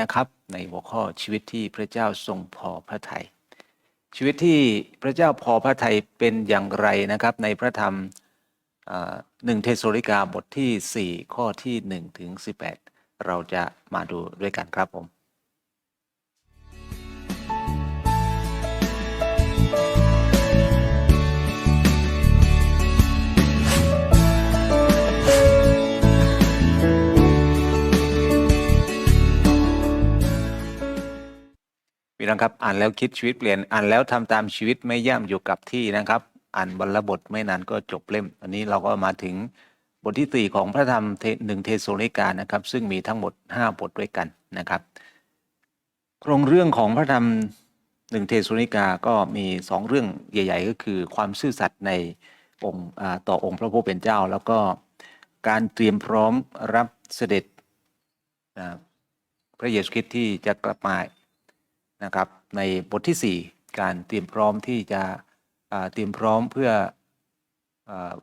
นะครับในหัวข้อชีวิตที่พระเจ้าทรงพอพระทยัยชีวิตที่พระเจ้าพอพระทัยเป็นอย่างไรนะครับ ในพระธรรมหนึ่งเทสโลิกาบทที่ 4 ข้อที่ 1 ถึง 18 เราจะมาดูด้วยกันครับผม พี่น้องครับอ่านแล้วคิดชีวิตเปลี่ยนอ่านแล้วทำตามชีวิตไม่ย่ำอยู่กับที่นะครับ อ่านบรรลบทไม่นานก็จบเล่มอันนี้เราก็มาถึงบทที่สี่ของพระธรรมหนึ่งเทโซนิกานะครับ ซึ่งมีทั้งหมด 5 บทด้วยกันนะครับ โครงเรื่องของพระธรรมหนึ่งเทโซนิกาก็มี 2 เรื่องใหญ่ ๆ ก็คือความซื่อสัตย์ในองค์ต่อองค์พระผู้เป็นเจ้า แล้วก็การเตรียมพร้อมรับเสด็จพระเยซูคริสต์ที่จะกลับมา นะครับในบทที่ 4 การเตรียมพร้อมที่จะเตรียมพร้อมเพื่อ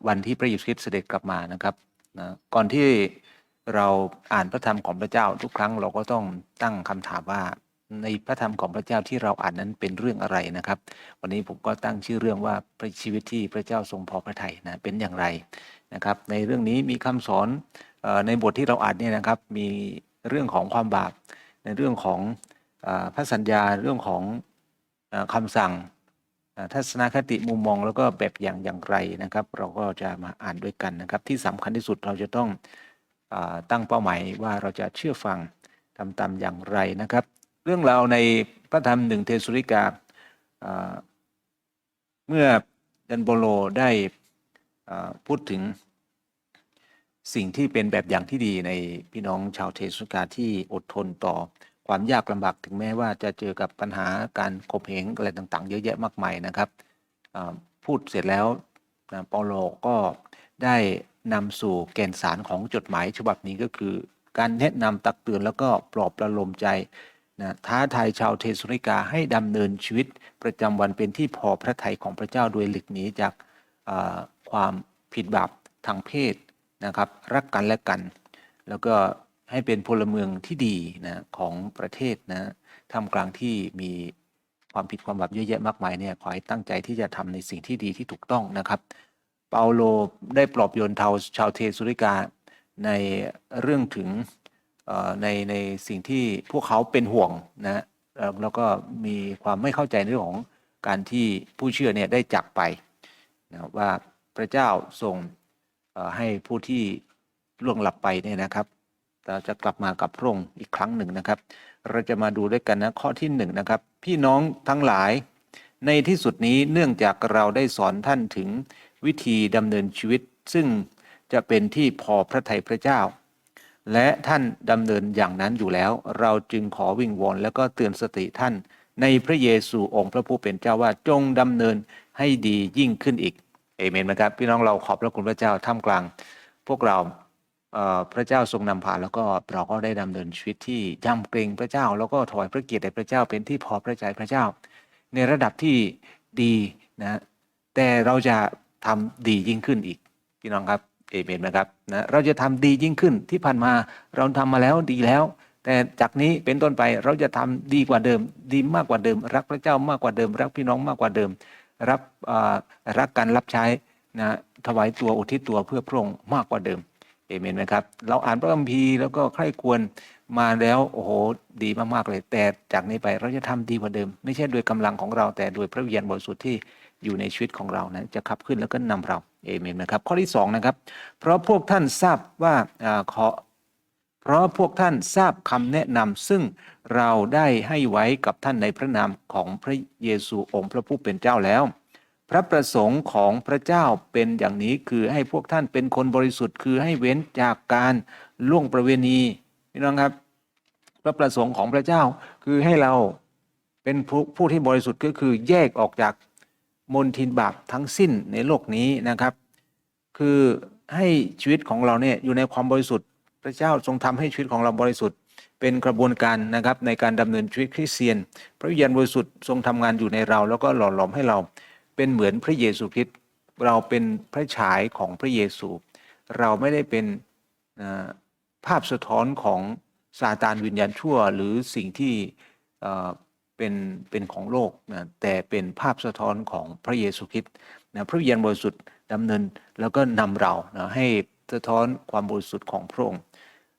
วันที่พระเยซูคริสต์เสด็จกลับมานะครับนะก่อนที่เราอ่านพระธรรมของพระเจ้าทุกครั้งเราก็ต้องตั้งคำถามว่าในพระธรรมของพระเจ้าที่เราอ่านนั้นเป็นเรื่องอะไรนะครับ วันนี้ผมก็ตั้งชื่อเรื่องว่าพระชีวิตที่พระเจ้าทรงพอพระทัยนะเป็นอย่างไรนะครับ ในเรื่องนี้มีคำสอนในบทที่เราอ่านเนี่ยนะครับ มีเรื่องของความบาปในเรื่องของ พระสัญญาเรื่องของคำสั่งทัศนคติมุมมองแล้วก็แบบอย่างอย่างไรนะครับ เราก็จะมาอ่านด้วยกันนะครับ ที่สำคัญที่สุดเราจะต้องอตั้งเป้าหมายว่าเราจะเชื่อฟังทำตามอย่างไรนะครับ เรื่องราวในพระธรรมหนึ่งเทสุริกาเมื่อดันโบโลได้พูดถึงสิ่งที่เป็นแบบอย่างที่ดีในพี่น้องชาวเทสุริกาที่อดทนต่อ ความยากลำบากถึงแม้ว่าจะเจอกับปัญหาการข่มเหงอะไรต่างๆ เยอะแยะมากมายนะครับพูดเสร็จแล้วเปาโลก็ได้นำสู่แก่นสารของจดหมายฉบับนี้ก็คือ การแนะนำตักเตือนแล้วก็ปลอบประโลมใจนะท้าทายชาวเทสุริกาให้ดำเนินชีวิตประจำวันเป็นที่พอพระทัยของพระเจ้าโดยหลีกหนีจากความผิดบาปทางเพศนะครับ รักกันและกัน แล้วก็ ให้เป็นพลเมืองที่ดีนะของประเทศนะทำกลางที่มีความผิดความบาปเยอะแยะมากมายเนี่ยขอให้ตั้งใจที่จะทำในสิ่งที่ดีที่ถูกต้องนะครับ เปาโลได้ปลอบโยนชาวเทสุริกาในเรื่องถึงในในสิ่งที่พวกเขาเป็นห่วงนะแล้วก็มีความไม่เข้าใจในเรื่องของการที่ผู้เชื่อเนี่ยได้จากไปนะว่าพระเจ้าทรงให้ผู้ที่ล่วงหลับไปเนี่ยนะครับ เราจะกลับมากับพระองค์อีกครั้งหนึ่งนะครับ เราจะมาดูด้วยกันนะข้อที่1นนะครับ พี่น้องทั้งหลาย ในที่สุดนี้เนื่องจากเราได้สอนท่านถึงวิธีดำเนินชีวิต ซึ่งจะเป็นที่พอพระทัยพระเจ้า และท่านดำเนินอย่างนั้นอยู่แล้ว เราจึงขอวิงวอนแล้วก็เตือนสติท่าน ในพระเยซูองค์พระผู้เป็นเจ้าว่าจงดำเนินให้ดียิ่งขึ้นอีกเอเมนไหมครับ พี่น้องเราขอบพระคุณพระเจ้าท่ามกลาง พวกเรา พระเจ้าทรงนำพาแล้วก็เราก็ได้ดำเนินชีวิตที่ยำเกรงพระเจ้า แล้วก็ถวายพระเกียรติแด่พระเจ้าเป็นที่พอพระทัยพระเจ้า ในระดับที่ดีนะแต่เราจะทำดียิ่งขึ้นอีกพี่น้องครับเอเมนนะครับนะเราจะทำดียิ่งขึ้นที่ผ่านมาเราทำมาแล้วดีแล้ว แต่จากนี้เป็นต้นไปเราจะทำดีกว่าเดิม ดีมากกว่าเดิม รักพระเจ้ามากกว่าเดิม รักพี่น้องมากกว่าเดิม รับรักการรับใช้นะถวายตัวอุทิศตัวเพื่อพระองค์มากกว่าเดิม เอเมนไหมครับ เราอ่านพระคัมภีร์แล้วก็ใคร่ควรมาแล้วโอ้โหดีมากๆเลย แต่จากนี้ไปเราจะทำดีกว่าเดิม ไม่ใช่โดยกำลังของเรา แต่โดยพระวิญญาณบริสุทธิ์ที่อยู่ในชีวิตของเรานะจะขับขึ้นแล้วก็นำเราเอเมนนะครับ ข้อที่2นะครับ เพราะพวกท่านทราบว่าขอเพราะพวกท่านทราบคำแนะนำซึ่งเราได้ให้ไว้กับท่านในพระนามของพระเยซูองค์พระผู้เป็นเจ้าแล้ว พระประสงค์ของพระเจ้าเป็นอย่างนี้คือให้พวกท่านเป็นคนบริสุทธิ์ คือให้เว้นจากการล่วงประเวณีพี่น้องครับ พระประสงค์ของพระเจ้าคือให้เราเป็นผู้ผู้ที่บริสุทธิ์ก็คือแยกออกจากมนทินบาปทั้งสิ้นในโลกนี้นะครับ คือให้ชีวิตของเราเนี่ยอยู่ในความบริสุทธิ์ พระเจ้าทรงทำให้ชีวิตของเราบริสุทธิ์ เป็นกระบวนการนะครับในการดำเนินชีวิตคริสเตียน พระวิญญาณบริสุทธิ์ทรงทำงานอยู่ในเรา แล้วก็หล่อหลอมให้เรา เป็นเหมือนพระเยซูคริสต์เราเป็นพระฉายของพระเยซู เราไม่ได้เป็นภาพสะท้อนของซาตานวิญญาณชั่ว หรือสิ่งที่เป็นเป็นของโลกนะแต่เป็นภาพสะท้อนของพระเยซูคริสต์นะพระวิญญาณบริสุทธิ์ดำเนินแล้วก็นำเรานะให้สะท้อนความบริสุทธิ์ของพระองค์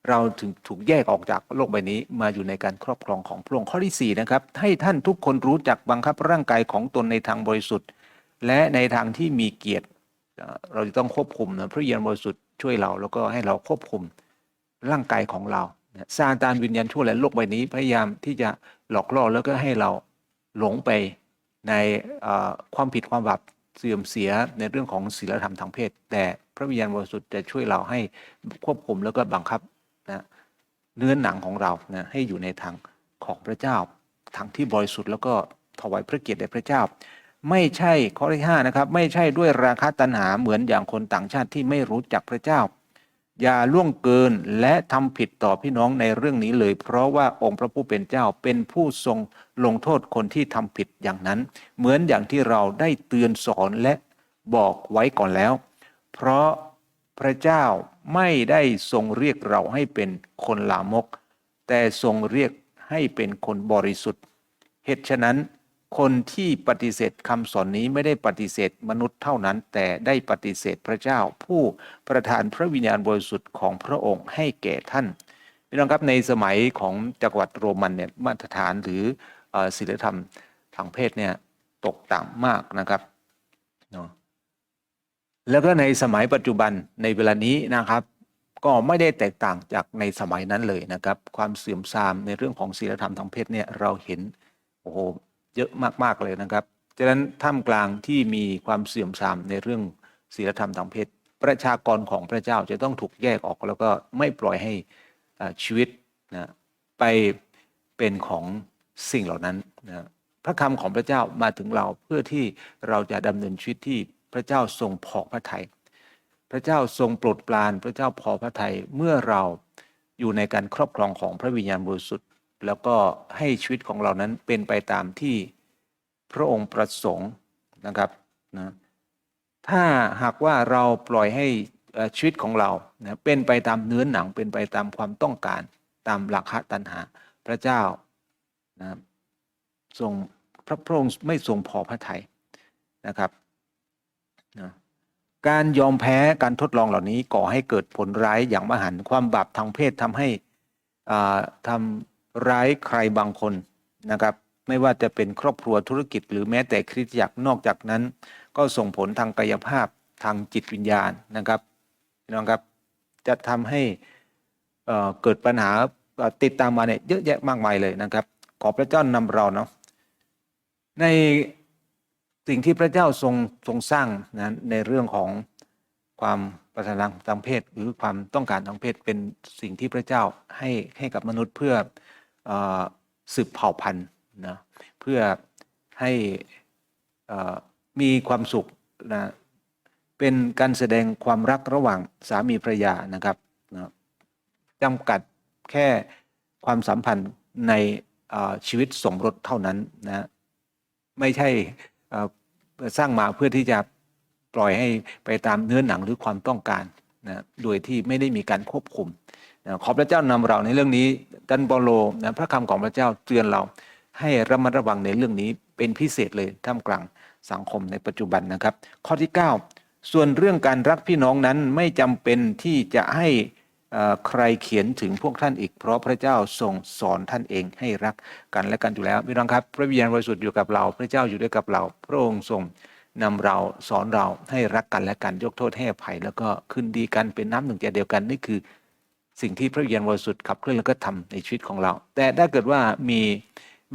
เราถึงถูกแยกออกจากโลกใบนี้มาอยู่ในการครอบครองของพระองค์ข้อที่4นะครับให้ท่านทุกคนรู้จักบังคับร่างกายของตนในทางบริสุทธิ์ และในทางที่มีเกียรติ เราจะต้องควบคุมนะพระวิญญาณบริสุทธิ์ช่วยเราแล้วก็ให้เราควบคุมร่างกายของเราซาตานวิญญาณชั่วและโลกใบนี้พยายามที่จะหลอกล่อแล้วก็ให้เราหลงไปในความผิดความบาปเสื่อมเสียในเรื่องของศีลธรรมทางเพศ แต่พระวิญญาณบริสุทธิ์จะช่วยเราให้ควบคุมแล้วก็บังคับนะเนื้อหนังของเรานะให้อยู่ในทางของพระเจ้าทางที่บริสุทธิ์แล้วก็ถวายพระเกียรติแด่พระเจ้า ไม่ใช่ข้อที่ห้านะครับไม่ใช่ด้วยราคะตัณหาเหมือนอย่างคนต่างชาติที่ไม่รู้จักพระเจ้า อย่าล่วงเกินและทำผิดต่อพี่น้องในเรื่องนี้เลย เพราะว่าองค์พระผู้เป็นเจ้าเป็นผู้ทรงลงโทษคนที่ทำผิดอย่างนั้น เหมือนอย่างที่เราได้เตือนสอนและบอกไว้ก่อนแล้ว เพราะพระเจ้าไม่ได้ทรงเรียกเราให้เป็นคนลามก แต่ทรงเรียกให้เป็นคนบริสุทธิ์เหตุฉะนั้น คนที่ปฏิเสธคำสอนนี้ไม่ได้ปฏิเสธมนุษย์เท่านั้น แต่ได้ปฏิเสธพระเจ้า ผู้ประทานพระวิญญาณบริสุทธิ์ของพระองค์ให้แก่ท่านพี่น้องครับในสมัยของจักรวรรดิโรมันเนี่ยมาตรฐานหรือศีลธรรมทางเพศเนี่ยตกต่ำมากนะครับเนาะแล้วก็ในสมัยปัจจุบันในเวลานี้นะครับ ก็ไม่ได้แตกต่างจากในสมัยนั้นเลยนะครับ ความเสื่อมทรามในเรื่องของศีลธรรมทางเพศเนี่ยเราเห็นโอ้โห เยอะมากๆเลยนะครับฉะนั้นท่ามกลางที่มีความเสื่อมทรามในเรื่องศีลธรรมทางเพศ ประชากรของพระเจ้าจะต้องถูกแยกออกแล้วก็ไม่ปล่อยให้ชีวิตนะไปเป็นของสิ่งเหล่านั้นนะพระคำของพระเจ้ามาถึงเราเพื่อที่เราจะดำเนินชีวิตที่พระเจ้าทรงพอพระทัยพระเจ้าทรงโปรดปราน พระเจ้าพอพระทัยเมื่อเราอยู่ในการครอบครองของพระวิญญาณบริสุทธิ์ แล้วก็ให้ชีวิตของเรานั้นเป็นไปตามที่พระองค์ประสงค์นะครับนะถ้าหากว่าเราปล่อยให้ชีวิตของเรานะเป็นไปตามเนื้อหนังเป็นไปตามความต้องการตามราคะตัณหาพระเจ้านะทรงพระพระองค์ไม่ทรงพอพระทัยนะครับนะการยอมแพ้การทดลองเหล่านี้ก่อให้เกิดผลร้ายอย่างมหันต์ความบาปทางเพศทำให้อ่าทำ ร้ายใครบางคนนะครับไม่ว่าจะเป็นครอบครัวธุรกิจ หรือแม้แต่คริสตจักรนอกจากนั้น ก็ส่งผลทางกายภาพทางจิตวิญญาณนะครับพี่น้องครับจะทำให้เอ่อเกิดปัญหาติดตามมาเนี่ยเยอะแยะมากมายเลยนะครับ ขอพระเจ้านำเราเนาะในสิ่งที่พระเจ้าทรงทรงสร้างนะในเรื่องของความประสานทางเพศ หรือความต้องการทางเพศเป็นสิ่งที่พระเจ้าให้ให้กับมนุษย์เพื่อ สืบเผ่าพันธุ์นะเพื่อให้เอ่อมีความสุขนะเป็นการแสดงความรักระหว่างสามีภรรยานะครับนะจำกัดแค่ความสัมพันธ์ในชีวิตสมรสเท่านั้นนะไม่ใช่สร้างมาเพื่อที่จะปล่อยให้ไปตามเนื้อหนังหรือความต้องการนะโดยที่ไม่ได้มีการควบคุม ขอพระเจ้านำเราในเรื่องนี้ดันเปโลนะพระคำของพระเจ้าเตือนเราให้ระมัดระวังในเรื่องนี้เป็นพิเศษเลยท่ามกลางสังคมในปัจจุบันนะครับ ข้อที่ 9 ส่วนเรื่องการรักพี่น้องนั้นไม่จำเป็นที่จะให้อ่อใครเขียนถึงพวกท่านอีก เพราะพระเจ้าทรงสอนท่านเองให้รักกันและกันอยู่แล้วพี่น้องครับ พระวิญญาณบริสุทธิ์อยู่กับเรา พระเจ้าอยู่ด้วยกับเรา พระองค์ทรงนำเราสอนเราให้รักกันและกันยกโทษให้อภัย แล้วก็คืนดีกันเป็นน้ำหนึ่งใจเดียวกันนี่คือ สิ่งที่พระวิญญาณบริสุทธิ์ขับเคลื่อนแล้วก็ทำในชีวิตของเรา แต่ถ้าเกิดว่ามี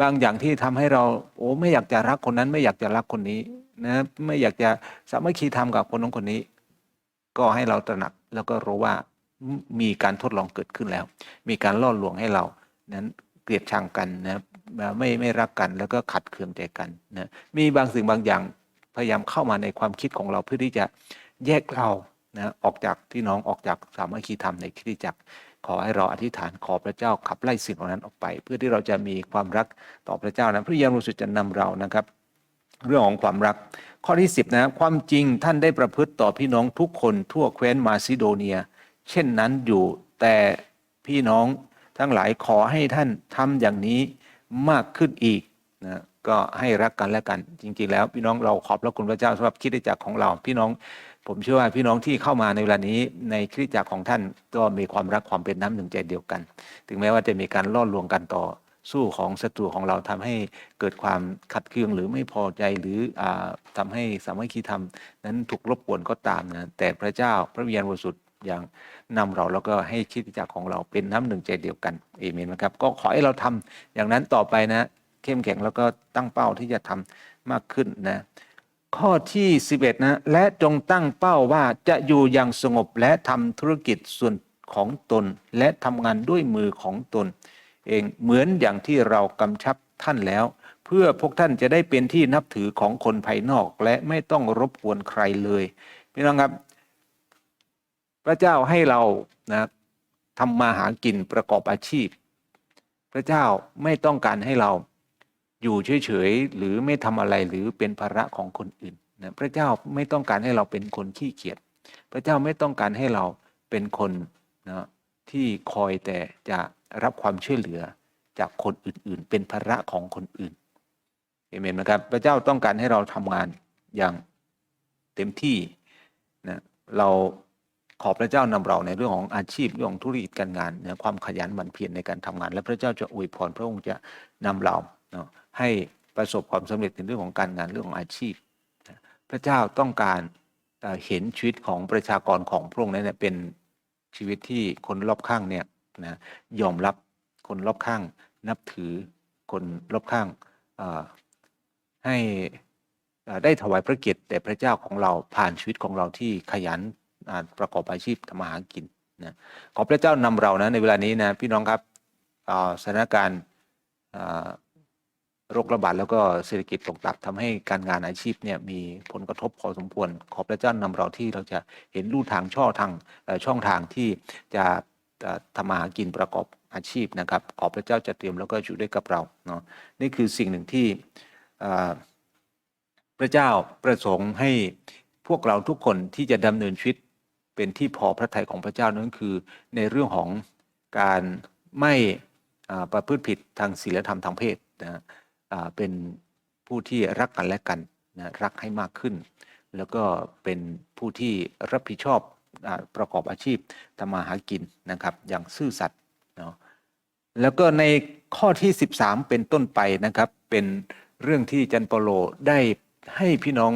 บางอย่างที่ทำให้เรา โอ้ไม่อยากจะรักคนนั้นไม่อยากจะรักคนนี้นะไม่อยากจะสามัคคีธรรมกับคนนั้นคนนี้ ก็ให้เราตระหนักแล้วก็รู้ว่ามีการทดลองเกิดขึ้นแล้ว มีการล่อลวงให้เรานั้นเกลียดชังกันนะไม่ไม่รักกันแล้วก็ขัดเคืองใจกันนะมีบางสิ่งบางอย่างพยายามเข้ามาในความคิดของเราเพื่อที่จะแยกเรา นะออกจากพี่น้องออกจากสามัคคีธรรมในคริสตจักร ขอให้เราอธิษฐานขอพระเจ้าขับไล่สิ่งเหล่านั้นออกไป เพื่อที่เราจะมีความรักต่อพระเจ้านั้นพระวิญญาณบริสต์จะนำเรานะครับ เรื่องของความรัก ข้อที่ 10นะความจริงท่านได้ประพฤติต่อพี่น้องทุกคนทั่วแคว้นมาซิโดเนีย เช่นนั้นอยู่แต่พี่น้องทั้งหลายขอให้ท่านทำอย่างนี้มากขึ้นอีกนะก็ให้รักกันและกัน จริง ๆ แล้วพี่น้องเราขอบพระคุณพระเจ้าสำหรับคิดจักรของเราพี่น้อง ผมเชื่อว่าพี่น้องที่เข้ามาในเวลานี้ในคริดจักรของท่านก็มีความรักความเป็นน้ำหนึ่งใจเดียวกัน ถึงแม้ว่าจะมีการล่อลวงกันต่อสู้ของศัตรูของเราทำให้เกิดความขัดเคืองหรือไม่พอใจหรืออาทำให้สามัคคีธรรมนั้นถูกรบกวนก็ตามนะแต่พระเจ้าพระวิญญาณบริสุทธิ์อย่างนำเราแล้วก็ให้คริดจักรของเราเป็นน้ำหนึ่งใจเดียวกันเอเมนนะครับ ก็ขอให้เราทำอย่างนั้นต่อไปนะ เข้มแข็งแล้วก็ตั้งเป้าที่จะทำมากขึ้นนะ ข้อที่ 11 นะ และจงตั้งเป้าว่าจะอยู่อย่างสงบและทำธุรกิจส่วนของตน และทำงานด้วยมือของตน เองเหมือนอย่างที่เรากำชับท่านแล้ว เพื่อพวกท่านจะได้เป็นที่นับถือของคนภายนอก และไม่ต้องรบกวนใครเลยพี่น้องครับ พระเจ้าให้เรานะทำมาหากินประกอบอาชีพ พระเจ้าไม่ต้องการให้เรา อยู่เฉยๆหรือไม่ทำอะไรหรือเป็นภาระของคนอื่นนะพระเจ้าไม่ต้องการให้เราเป็นคนขี้เกียจพระเจ้าไม่ต้องการให้เราเป็นคนนะที่คอยแต่จะรับความช่วยเหลือจากคนอื่นๆ เป็นภาระของคนอื่นเอเมนไหมครับ พระเจ้าต้องการให้เราทำงานอย่างเต็มที่นะเราขอพระเจ้านำเราในเรื่องของอาชีพเรื่องของธุรกิจการงานนะความขยันหมั่นเพียรในการทำงาน และพระเจ้าจะอวยพรพระองค์จะนำเราเนาะ ให้ประสบความสำเร็จในเรื่องของการงานเรื่องของอาชีพ พระเจ้าต้องการเห็นชีวิตของประชากรของพระองค์นั้นเป็นชีวิตที่คนรอบข้างเนี่ยนะยอมรับคนรอบข้างนับถือคนรอบข้างให้ได้ถวายพระเกียรติแด่พระเจ้าของเราผ่านชีวิตของเราที่ขยันประกอบอาชีพทำมาหากินนะขอพระเจ้านำเรานะในเวลานี้นะพี่น้องครับสถานการณ์ โรคระบาดแล้วก็เศรษฐกิจตกต่ำทำให้การงานอาชีพเนี่ยมีผลกระทบพอสมควร ขอพระเจ้านำเราที่เราจะเห็นลู่ทางช่องทางช่องทางที่จะทำมาหากินประกอบอาชีพนะครับ ขอพระเจ้าจะเตรียมแล้วก็อยู่ด้วยกับเราเนาะนี่คือสิ่งหนึ่งที่พระเจ้าประสงค์ให้พวกเราทุกคนที่จะดำเนินชีวิตเป็นที่พอพระทัยของพระเจ้านั้นคือในเรื่องของการไม่ประพฤติผิดทางศีลธรรมทางเพศนะ เป็นผู้ที่รักกันและกันนะรักให้มากขึ้น แล้วก็เป็นผู้ที่รับผิดชอบอประกอบอาชีพทำมาหากินนะครับ อย่างซื่อสัตย์เนาะแล้วก็ในข้อที่ 13 เป็นต้นไปนะครับ เป็นเรื่องที่จันเปโลได้ให้พี่น้อง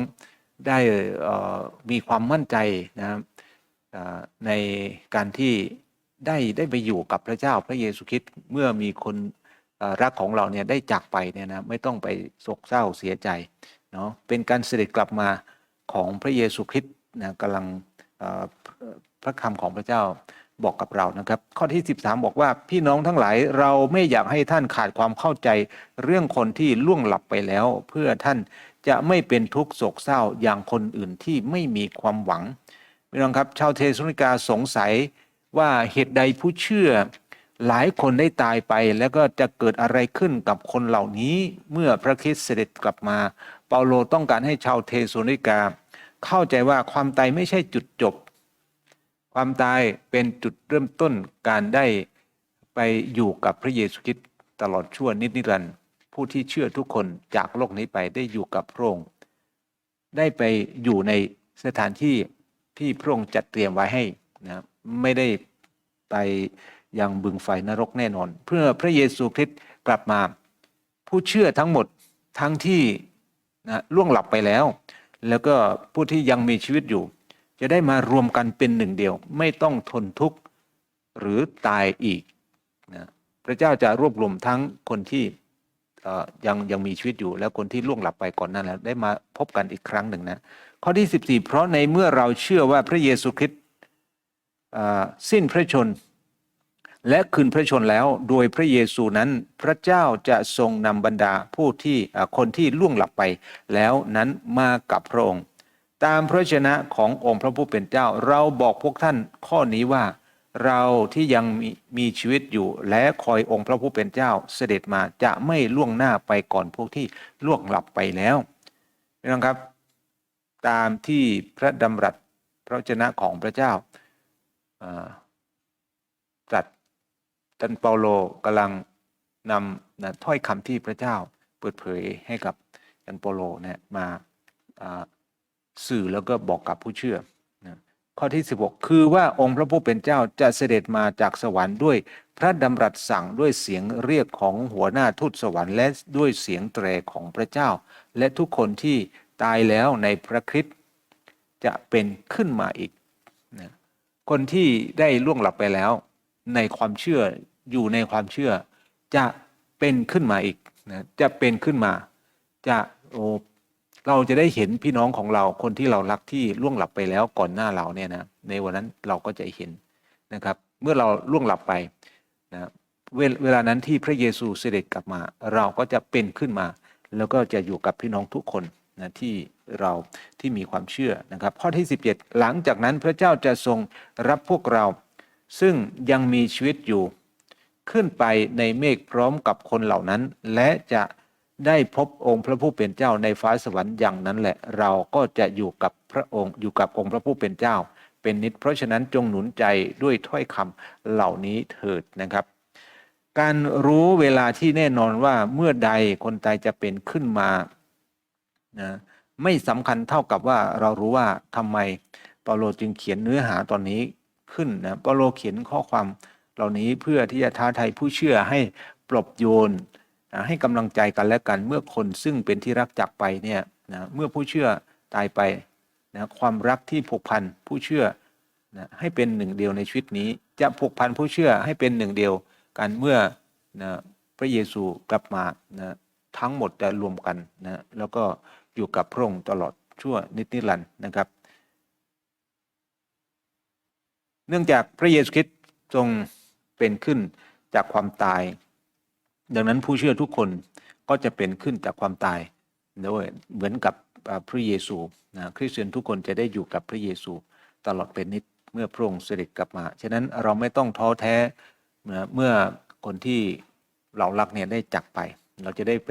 ได้มีความมั่นใจนะครับในการที่ได้ได้ไปอยู่กับพระเจ้าพระเยซูคริสต์เมื่อมีคน รักของเราเนี่ยได้จากไปเนี่ยนะไม่ต้องไปโศกเศร้าเสียใจเนาะเป็นการเสด็จกลับมาของพระเยซูคริสต์นะกำลังพระคำของพระเจ้าบอกกับเรานะครับ ข้อที่ 13 บอกว่าพี่น้องทั้งหลายเราไม่อยากให้ท่านขาดความเข้าใจเรื่องคนที่ล่วงหลับไปแล้ว เพื่อท่านจะไม่เป็นทุกข์โศกเศร้าอย่างคนอื่นที่ไม่มีความหวังพี่น้องครับชาวเทสโลนิกาสงสัยว่าเหตุใดผู้เชื่อ หลายคนได้ตายไปแล้วก็จะเกิดอะไรขึ้นกับคนเหล่านี้ เมื่อพระคริสต์เสด็จกลับมา เปาโลต้องการให้ชาวเทสโนิกา เข้าใจว่าความตายไม่ใช่จุดจบ ความตายเป็นจุดเริ่มต้นการได้ไปอยู่กับพระเยซูคริสต์ตลอดชั่วนิจนิรันดร์ผู้ที่เชื่อทุกคนจากโลกนี้ไปได้อยู่กับพระองค์ได้ไปอยู่ในสถานที่ที่พระองค์จัดเตรียมไว้ให้นะไม่ได้ไป ยังบึงไฟนรกแน่นอน เพื่อพระเยซูคริสต์กลับมา ผู้เชื่อทั้งหมดทั้งที่นะล่วงหลับไปแล้ว แล้วก็ผู้ที่ยังมีชีวิตอยู่ จะได้มารวมกันเป็นหนึ่งเดียว ไม่ต้องทนทุกข์หรือตายอีกนะพระเจ้าจะรวบรวมทั้งคนที่ยังยังมีชีวิตอยู่ แล้วคนที่ล่วงหลับไปก่อนหนั้นแล้วได้มาพบกันอีกครั้งหนึ่งนะข้อที่ 14 เพราะในเมื่อเราเชื่อว่าพระเยซูคริสต์สิ้นพระชน และคืนพระชนแล้วโดยพระเยซูนั้นพระเจ้าจะทรงนำบรรดาผู้ที่คนที่ล่วงหลับไป แล้วนั้นมากับพระองค์ ตามพระชนะขององค์พระผู้เป็นเจ้า เราบอกพวกท่านข้อนี้ว่า เราที่ยังมีมีชีวิตอยู่ และคอยองค์พระผู้เป็นเจ้าเสด็จมาจะไม่ล่วงหน้าไปก่อนพวกที่ล่วงหลับไปแล้วพี่น้องครับ ตามที่พระดำรัสพระวจนะของพระเจ้าตรัส ท่านเปาโลกำลังนำนะถ้อยคำที่พระเจ้าเปิดเผยให้กับท่านเปาโลเนี่ยมาสื่อแล้วก็บอกกับผู้เชื่อนะข้อที่ 16 คือว่าองค์พระผู้เป็นเจ้าจะเสด็จมาจากสวรรค์ด้วย พระดำรัสสั่งด้วยเสียงเรียกของหัวหน้าทูตสวรรค์และด้วยเสียงแตรของพระเจ้า และทุกคนที่ตายแล้วในพระคริสต์จะเป็นขึ้นมาอีกนะคนที่ได้ล่วงหลับไปแล้วในความเชื่อ อยู่ในความเชื่อ จะเป็นขึ้นมาอีกนะจะเป็นขึ้นมา จะโอเราจะได้เห็นพี่น้องของเราคนที่เรารักที่ล่วงหลับไปแล้วก่อนหน้าเราเนี่ยนะในวันนั้นเราก็จะเห็นนะครับ เมื่อเราล่วงหลับไปนะเวลเวลานั้นที่พระเยซูเสด็จกลับมา เราก็จะเป็นขึ้นมา แล้วก็จะอยู่กับพี่น้องทุกคนนะที่เราที่มีความเชื่อนะครับ ข้อที่ 17 หลังจากนั้นพระเจ้าจะทรงรับพวกเรา ซึ่งยังมีชีวิตอยู่ ขึ้นไปในเมฆพร้อมกับคนเหล่านั้น และจะได้พบองค์พระผู้เป็นเจ้าในฟ้าสวรรค์อย่างนั้นแหละ เราก็จะอยู่กับพระองค์อยู่กับองค์พระผู้เป็นเจ้า เป็นนิจเพราะฉะนั้นจงหนุนใจด้วยถ้อยคำเหล่านี้เถิดนะครับ การรู้เวลาที่แน่นอนว่าเมื่อใดคนตายจะเป็นขึ้นมานะไม่สำคัญเท่ากับว่าเรารู้ว่าทำไมเปาโลจึงเขียนเนื้อหาตอนนี้ขึ้นนะเปาโลเขียนข้อความ เหล่านี้เพื่อที่จะท้าทายผู้เชื่อให้ปลอบโยนนะให้กำลังใจกันและกันเมื่อคนซึ่งเป็นที่รักจากไปเนี่ยนะเมื่อผู้เชื่อตายไปนะความรักที่ผูกพันผู้เชื่อนะให้เป็นหนึ่งเดียวในชีวิตนี้ จะผูกพันผู้เชื่อให้เป็นหนึ่งเดียวกันเมื่อนะพระเยซูกลับมานะทั้งหมดจะรวมกันนะแล้วก็อยู่กับพระองค์ตลอดชั่วนิจนิรันดร์นะครับ เนื่องจากพระเยซูคริสต์ทรง เป็นขึ้นจากความตาย ดังนั้นผู้เชื่อทุกคนก็จะเป็นขึ้นจากความตายด้วยเหมือนกับพระเยซูนะคริสเตียนทุกคนจะได้อยู่กับพระเยซูตลอดเป็นนิจเมื่อพระองค์เสด็จกลับมา ฉะนั้นเราไม่ต้องท้อแท้นะเมื่อคนที่เรารักเนี่ยได้จากไป เราจะได้ไป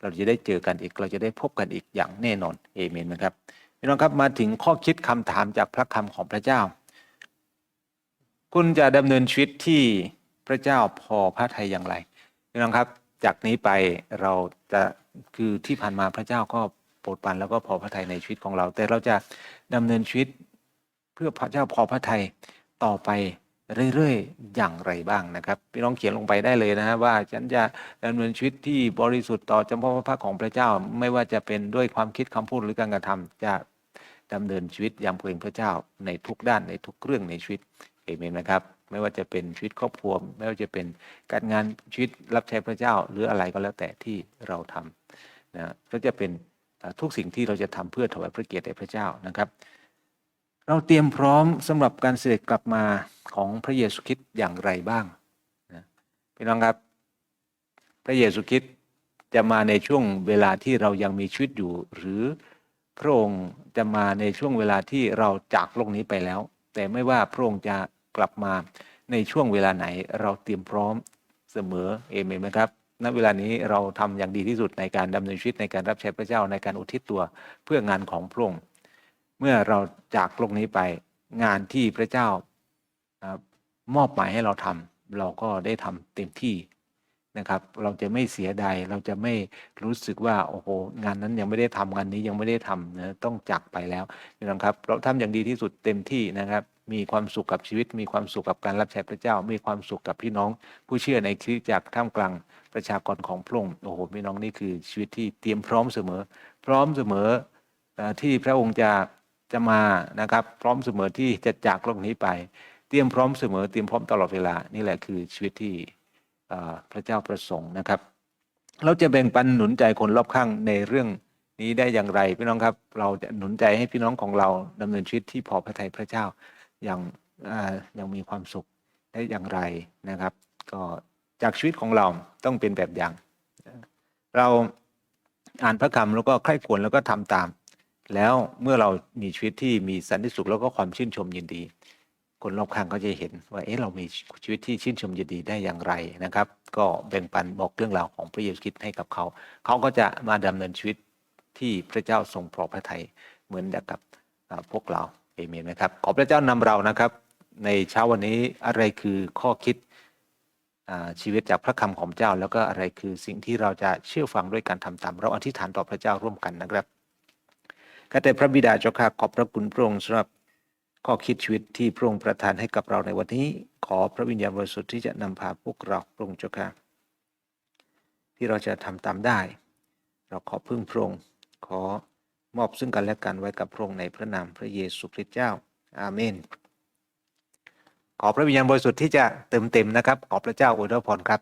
เราจะได้เจอกันอีก เราจะได้พบกันอีกอย่างแน่นอนเอเมนนะครับพี่น้องครับมาถึงข้อคิดคำถามจากพระคำของพระเจ้า คุณจะดำเนินชีวิตที่พระเจ้าพอพระทัยอย่างไรพี่น้องครับ จากนี้ไปเราจะคือที่ผ่านมาพระเจ้าก็โปรดปรานแล้วก็พอพระทัยในชีวิตของเรา แต่เราจะดำเนินชีวิตเพื่อพระเจ้าพอพระทัยต่อไปเรื่อยๆ อย่างไรบ้างนะครับพี่น้องเขียนลงไปได้เลยนะฮะว่าฉันจะดำเนินชีวิตที่บริสุทธิ์ต่อจำเพาะพระพักของพระเจ้า ไม่ว่าจะเป็นด้วยความคิดคำพูดหรือการกระทำจะดำเนินชีวิตยำเกรงพระเจ้าในทุกด้านในทุกเรื่องในชีวิต เอเมนะครับ ไม่ว่าจะเป็นชีวิตครอบครัว ไม่ว่าจะเป็นการงานชีวิตรับใช้พระเจ้า หรืออะไรก็แล้วแต่ที่เราทำนะก็จะเป็นทุกสิ่งที่เราจะทำเพื่อถวายพระเกียรติแด่พระเจ้านะครับ เราเตรียมพร้อมสำหรับการเสด็จกลับมาของพระเยซูคริสต์อย่างไรบ้างนะพี่น้องครับ พระเยซูคริสต์จะมาในช่วงเวลาที่เรายังมีชีวิตอยู่ หรือพระองค์จะมาในช่วงเวลาที่เราจากโลกนี้ไปแล้ว แต่ไม่ว่าพระองค์จะ กลับมาในช่วงเวลาไหนเราเตรียมพร้อมเสมอเอเมนไหมครับณเวลานี้เราทำอย่างดีที่สุดในการดำเนินชีวิตในการรับใช้พระเจ้าในการอุทิศตัวเพื่องานของพระองค์เมื่อเราจากโลกนี้ไปงานที่พระเจ้าอ่ามอบหมายให้เราทำเราก็ได้ทำเต็มที่ นะครับ เราจะไม่เสียดายเราจะไม่รู้สึกว่าโอ้โหงานนั้นยังไม่ได้ทำงานนี้ยังไม่ได้ทำนะต้องจากไปแล้วนะครับ เราทำอย่างดีที่สุดเต็มที่นะครับ มีความสุขกับชีวิต มีความสุขกับการรับใช้พระเจ้า มีความสุขกับพี่น้อง ผู้เชื่อในคริสตจักรท่ามกลางประชากรของพระองค์โอ้โหพี่น้องนี่คือชีวิตที่เตรียมพร้อมเสมอ พร้อมเสมอที่พระองค์จะจะมานะครับ พร้อมเสมอที่จะจากโลกนี้ไป เตรียมพร้อมเสมอ เตรียมพร้อมตลอดเวลานี่แหละคือชีวิตที่ พระเจ้าประสงค์นะครับ เราจะแบ่งปันหนุนใจคนรอบข้างในเรื่องนี้ได้อย่างไรพี่น้องครับ เราจะหนุนใจให้พี่น้องของเราดำเนินชีวิตที่พอพระทัยพระเจ้าอย่างอย่างมีความสุขได้อย่างไรนะครับ ก็จากชีวิตของเราต้องเป็นแบบอย่าง เราอ่านพระคำแล้วก็ใคร่ควรแล้วก็ทำตาม แล้วเมื่อเรามีชีวิตที่มีสันติสุขแล้วก็ความชื่นชมยินดี คนรอบข้างก็จะเห็นว่าเอ๊ะเรามีชีวิตที่ชื่นชมยินดีได้อย่างไรนะครับ ก็แบ่งปันบอกเรื่องราวของพระเยซูคริสต์ให้กับเขา เขาก็จะมาดำเนินชีวิตที่พระเจ้าทรงพอพระทัยเหมือนกับพวกเราเอเมนนะครับขอพระเจ้านำเรานะครับ ในเช้าวันนี้อะไรคือข้อคิดอาชีวิตจากพระคำของเจ้า แล้วก็อะไรคือสิ่งที่เราจะเชื่อฟังด้วยการทำตามเราอธิษฐานต่อพระเจ้าร่วมกันนะครับข้าแต่พระบิดาเจ้าข้าขอบพระคุณพระองค์สำหรับ ข้อคิดชีวิตที่พระองค์ประทานให้กับเราในวันนี้ ขอพระวิญญาณบริสุทธิ์ที่จะนำพาพวกเราพระองค์เจ้าข้าที่เราจะทำตามได้ เราขอพึ่งพระองค์ขอมอบซึ่งกันและกันไว้กับพระองค์ในพระนามพระเยซูคริสต์เจ้า อาเมน ขอพระวิญญาณบริสุทธิ์ที่จะเติมเต็มนะครับ ขอพระเจ้าอวยพรครับ